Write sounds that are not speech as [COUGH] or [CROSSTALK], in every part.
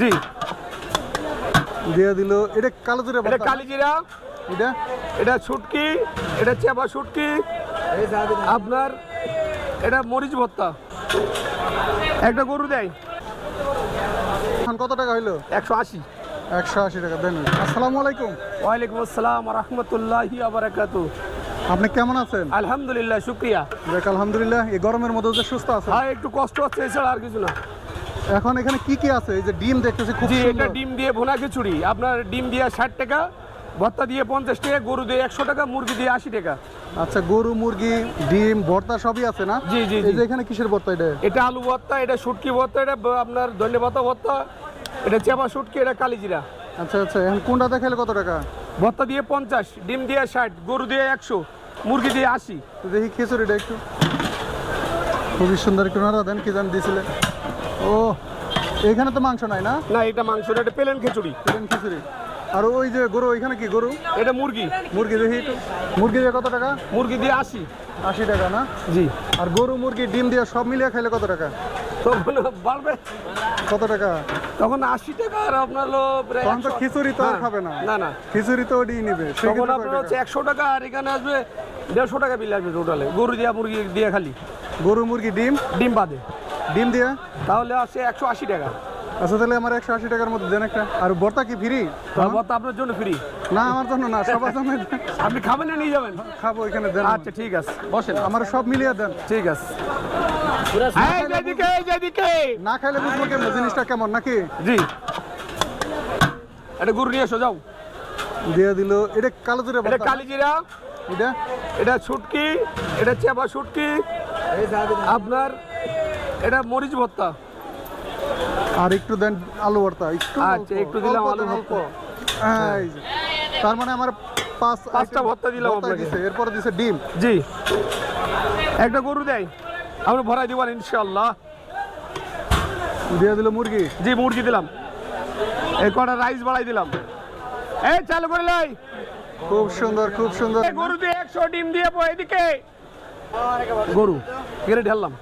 জি। দিয়ে দিল এটা কালো জিরা এটা কালিজিরা এটা? এটা শুটকি এটা চেপা শুটকি। আপনার এটা মরিচ ভর্তা। একটা গরু দেয়। এখন কত টাকা হইল? একশো আশি। একশো আশি টাকা দেন। আসসালামু আলাইকুম। ওয়ালাইকুম আসসালাম রহমতুল্লাহি আবরাকাতু আপনি কেমন আছেন? আলহামদুলিল্লাহ শুক্রিয়া। দেখ আলহামদুলিল্লাহ এই গরমের মধ্যে যে সুস্থ আছে হ্যাঁ একটু কষ্ট হচ্ছে এছাড়া আর কিছু না। এখন এখানে কি কি আছে? এই যে ডিম দেখতেছি খুব জি এটা ডিম দিয়ে ভুনা খিচুড়ি। আপনার ডিম দিয়ে ষাট টাকা ভর্তা দিয়ে পঞ্চাশ টাকা গরু দিয়ে একশো টাকা মুরগি দিয়ে আশি টাকা। আচ্ছা গরু মুরগি ডিম ভর্তা সবই আছে না? জি, জি, এই যে এখানে কিসের ভর্তা এটা? এটা আলু ভর্তা এটা শুটকি ভর্তা এটা আপনার ধনে পাতা ভর্তা এটা চেপা শুটকি এটা কালিজিরা। আচ্ছা আচ্ছা এখন কোনটাতে খেলে কত টাকা? ভর্তা দিয়ে পঞ্চাশ ডিম দিয়ে ষাট গরু দিয়ে একশো মুরগি দিয়ে আশি। তো দেখি খিচুড়িটা একটু। খুবই সুন্দর একটু নাড়া দেন কি জান দিয়েছিলেন ও এখানে তো মাংস নাই না? না এটা মাংস না এটা প্লেন খিচুড়ি। প্লেন খিচুড়ি। আর ওই যে গরু ওইখানে কি গরু? এটা মুরগি। মুরগি দেখি একটু মুরগি দিয়ে কত টাকা? মুরগি দিয়ে আশি। আশি টাকা না? জি। আর গরু মুরগি ডিম দিয়ে সব মিলিয়ে খাইলে কত টাকা? তখন বাড়বে। কত টাকা? তখন আশি টাকা আর আপনার তখন তো খিচুড়ি তো আর খাবে না। না না। খিচুড়ি তো ওডি নিবে। তখন আপনার হচ্ছে একশো টাকা আর এখানে আসবে দেড়শো টাকা বিল আসবে টোটালে গরু দিয়া মুরগি দিয়ে খালি। গরু মুরগি ডিম? ডিম বাদে। ডিম দিয়ে? তাহলে আছে একশো আশি টাকা। আচ্ছা তাহলে আমার একশো আশি টাকার মধ্যে দেন একটা। আর ভর্তা কি ফ্রি? ভর্তা আপনার জন্য ফ্রি। না আমার জন্য না সবার জন্য। আপনি খাবেন না নিয়ে যাবেন? খাব এখানে দেন। আচ্ছা ঠিক আছে। বসেন। আমার সব মিলিয়ে দেন। ঠিক আছে। না খাইলে বুঝব কেমন? জিনিসটা কেমন নাকি? জি। এটা গরু নিয়ে এসো যাও। দিয়ে দিল এটা কালো জিরা এটা ভর্তা কালিজিরা এটা? এটা শুটকি এটা চেপা শুটকি। আপনার এটা মরিচ ভর্তা। আর একটু দেন আলু ভর্তা একটু আচ্ছা, একটু দিলাম আলু অল্প ভর্তা। হ্যাঁ, যে। তার মানে আমার পাঁচ পাঁচটা ভর্তা দিলাম আপনাকে। এরপরে দিছে ডিম। জি। একটা গরু দেয় আমরা ভরাই দিবার ইনশাল্লাহ দিয়ে দিল মুরগি? জি মুরগি দিলাম। এই কটা রাইস বাড়াই দিলাম। এই চালু করে লাই। খুব সুন্দর খুব সুন্দর। গরু দিয়ে একশো ডিম দিয়ে এদিকে। গরু গেড়ে ঢাললাম।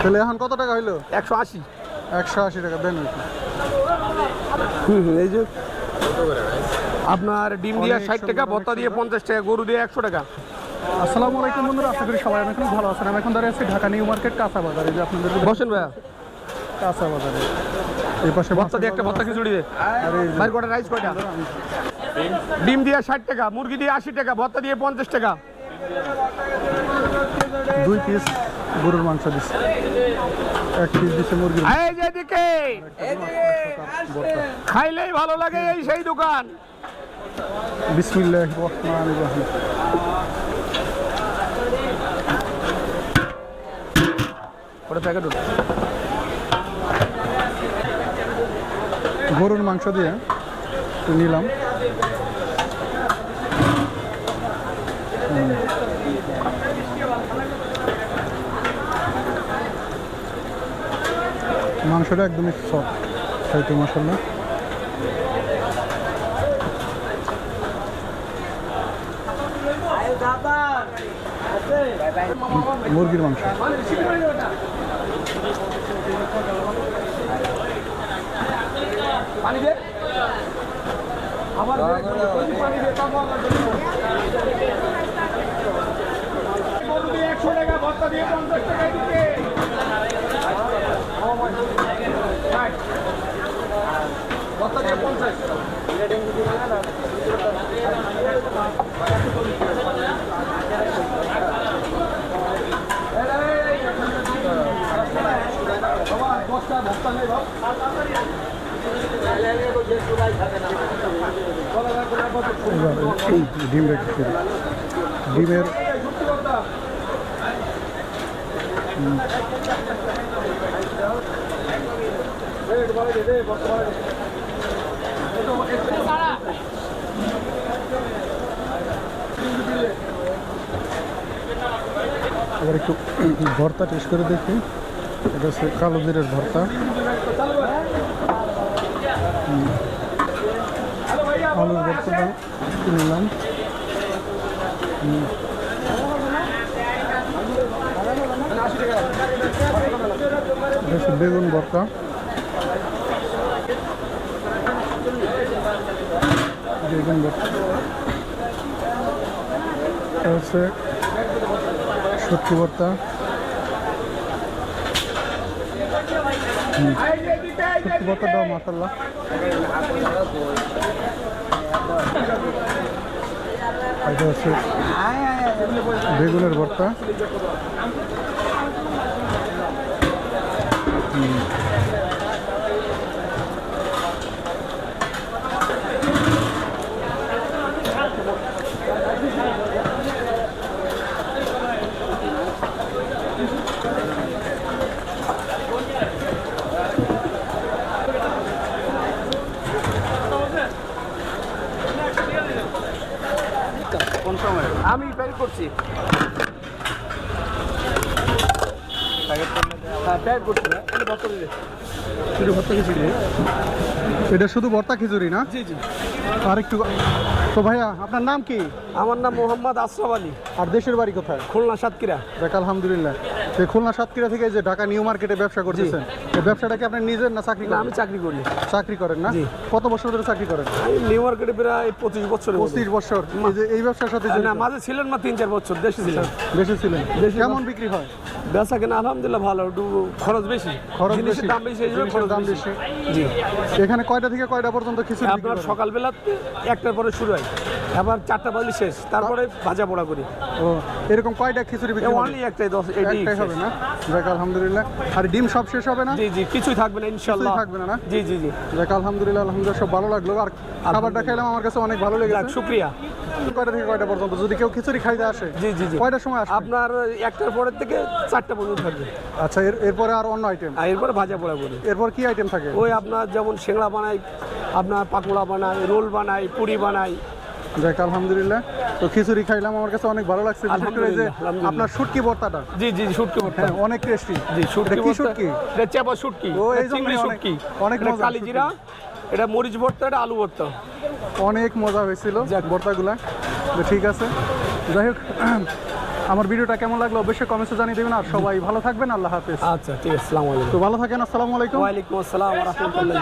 তাহলে এখন কত টাকা হইল? একশো আশি। একশো আশি টাকা দেন হুম এই যে আপনার ডিম দিয়ে ষাট টাকা অনেক দিয়ে পঞ্চাশ টাকা গরু দিয়ে একশো টাকা। আসসালামু আলাইকুম বন্ধুরা আশা করি সবাই এখন ভালো আছেন। আমি এখন দাঁড়িয়ে আছি ঢাকা নিউ মার্কেট কাঁচা বাজারে যে আপনাদের বসেন ভাইয়া। কাঁচা বাজারে। এই পাশে ভর্তা দিয়ে একটা ভর্তা খিচুড়ি দে এই ভাই কটা রাইস কয়টা? ডিম দিয়ে ষাট টাকা মুরগি দিয়ে আশি টাকা ভর্তা দিয়ে পঞ্চাশ টাকা। দুই পিস গরুর মাংস দিচ্ছে এক পিস দিচ্ছে এদিকে খাইলেই ভালো লাগে এই সেই দোকান। বিসমিল্লাহ রহমান রহিম। ওটা প্যাকেট গরুর মাংস দিয়ে নিলাম। মাংসটা একদমই সফট খাইতে মশলা মুরগির মাংস। একশো টাকা দিয়ে পঞ্চাশ টাকা দিতে ভর্তা দিয়ে পঞ্চাশ দশটা ভর্তা নেই ভাব এবার এই ডিম রেখেছি ডিমের এবার একটু ভর্তা টেস্ট করে দেখি। এটা হচ্ছে কালো জিরের ভর্তা। আলুর ভর্তাটা নিলাম এটা বেগুন ভর্তা। বেগুন ভর্তা। হচ্ছে সত্যি ভর্তা। হচ্ছে বেগুনের ভর্তা আমি প্যাক করছি। হ্যাঁ করছি না এটা ভর্তা শুধু এটা ভর্তা খিচুড়ি না? জি জি। আর একটু তো ভাইয়া আপনার নাম কি? আমার নাম মোহাম্মদ আশরাফ আলী। আর দেশের বাড়ি কোথায়? খুলনা সাতক্ষীরা। দেখ আলহামদুলিল্লাহ। তো খুলনা সাতক্ষীরা থেকে যে ঢাকা নিউ মার্কেটে ব্যবসা করতেছেন এই ব্যবসাটা কি আপনি নিজের না চাকরি না করেন? আমি চাকরি করি। চাকরি করেন না? কত বছর ধরে চাকরি করেন? নিউ মার্কেটে প্রায় পঁচিশ বছর পঁচিশ বছর। এই এই ব্যবসার সাথে না মাঝে ছিলেন না তিন চার বছর দেশে ছিলেন। দেশে ছিলেন। কেমন বিক্রি হয়? বেচা কেনা আলহামদুলিল্লাহ ভালো একটু খরচ বেশি। খরচ বেশি। দাম বেশি এই জন্য খরচ দাম বেশি। জি এখানে কয়টা থেকে কয়টা পর্যন্ত খিচুড়ি আপনার সকালবেলা একটার পরে শুরু হয়। আবার চারটা বাজলে শেষ তারপরে ভাজা পোড়া করি। ও এরকম কয়টা খিচুড়ি বিক্রি অনলি একটাই দশ একটাই হবে না? দেখ আলহামদুলিল্লাহ। আর ডিম সব শেষ হবে না? জি জি কিছুই থাকবে না ইনশাল্লাহ। থাকবে না না? জি জি জি। দেখ আলহামদুলিল্লাহ আলহামদুলিল্লাহ সব ভালো লাগল। আর খাবারটা খেলাম আমার কাছে অনেক ভালো যাক লেগেছে শুক্রিয়া। কয়টা থেকে কয়টা পর্যন্ত? যদি কেউ খিচুড়ি খাইতে আসে জি জি জি। কয়টার সময় আসবে? আপনার একটার পরের থেকে চারটা পর্যন্ত থাকবে। আচ্ছা এর এরপরে আর অন্য আইটেম এরপরে ভাজা পোড়া করি। এরপর কি আইটেম থাকে? ওই আপনার যেমন সিংড়া বানাই আপনার পাকোড়া বানাই রোল বানাই পুরি বানাই আলহামদুলিল্লাহ। তো খিচুড়ি খাইলাম আমার কাছে অনেক ভালো লাগছে। আপনার শুটকি ভর্তাটা জি জি শুটকি ভর্তা হ্যাঁ অনেক টেস্টি জি শুটকি কি শুটকি? এটা চেপা শুটকি। ও, এই চিংড়ি শুটকি। অনেক মজা, কালিজিরা এটা মরিচ ভর্তা এটা আলু ভর্তা। অনেক মজা হয়েছিল। ভর্তাগুলা। তো ঠিক আছে। যাই হোক [CLEARS THROAT] আমার ভিডিওটা কেমন লাগল অবশ্যই কমেন্টে জানিয়ে দেবেন। আর সবাই ভালো থাকবেন আল্লাহ হাফেজ। আচ্ছা ঠিক আছে আসসালামু আলাইকুম। তো ভালো থাকেন আসসালামু আলাইকুম। ওয়ালাইকুম আসসালাম ওয়া রাহমাতুল্লাহ।